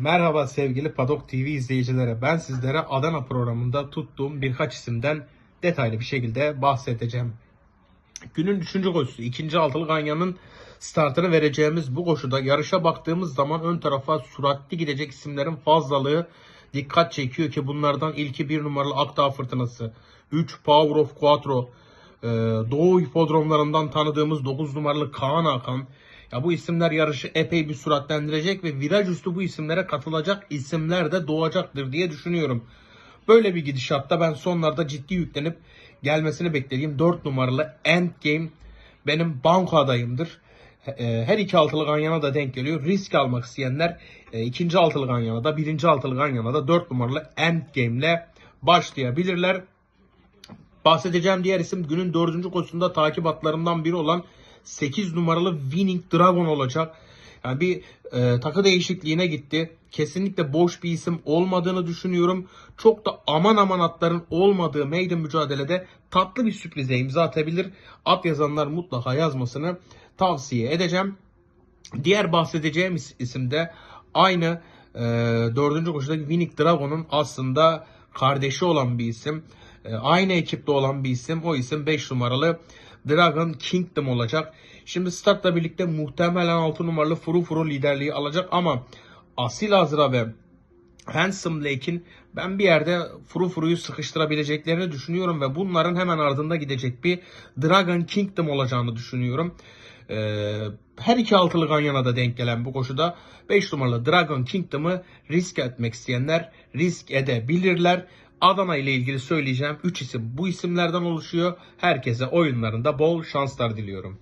Merhaba sevgili Padok TV izleyicilere. Ben sizlere Adana programında tuttuğum birkaç isimden detaylı bir şekilde bahsedeceğim. Günün 3. koşusu 2. altılı ganyanın startını vereceğimiz bu koşuda yarışa baktığımız zaman ön tarafa süratli gidecek isimlerin fazlalığı dikkat çekiyor ki bunlardan ilki bir numaralı Akdağ Fırtınası, 3 Power of Quattro, e, Doğu hipodromlarından tanıdığımız 9 numaralı Kaan Hakan. Ya bu isimler yarışı epey bir süratlendirecek ve viraj üstü bu isimlere katılacak isimler de doğacaktır diye düşünüyorum. Böyle bir gidişatta ben sonlarda ciddi yüklenip gelmesini beklediğim 4 numaralı Endgame benim banko adayımdır. E, Her iki altılı ganyana da denk geliyor. Risk almak isteyenler e, ikinci altılı ganyana da birinci altılı ganyana da 4 numaralı Endgame ile başlayabilirler. Bahsedeceğim diğer isim günün dördüncü koşusunda takip atlarından biri olan 8 numaralı Winning Dragon olacak. Yani bir e, takı değişikliğine gitti. Kesinlikle boş bir isim olmadığını düşünüyorum. Çok da aman aman atların olmadığı meydan mücadelede tatlı bir sürprize imza atabilir. At yazanlar mutlaka yazmasını tavsiye edeceğim. Diğer bahsedeceğim is- isim de aynı e, dördüncü koşudaki Winning Dragon'un aslında kardeşi olan bir isim. E, aynı ekipte olan bir isim. O isim 5 numaralı Dragon Kingdom olacak. Şimdi startla birlikte muhtemelen 6 numaralı Furu Furu liderliği alacak ama Asil Azra ve Handsome Lake'in ben bir yerde Furu Furu'yu sıkıştırabileceklerini düşünüyorum ve bunların hemen ardında gidecek bir Dragon Kingdom olacağını düşünüyorum. Ee, her iki altılı ganyana da denk gelen bu koşuda 5 numaralı Dragon Kingdom'ı risk etmek isteyenler risk edebilirler. Adana ile ilgili söyleyeceğim 3 isim bu isimlerden oluşuyor. Herkese oyunlarında bol şanslar diliyorum.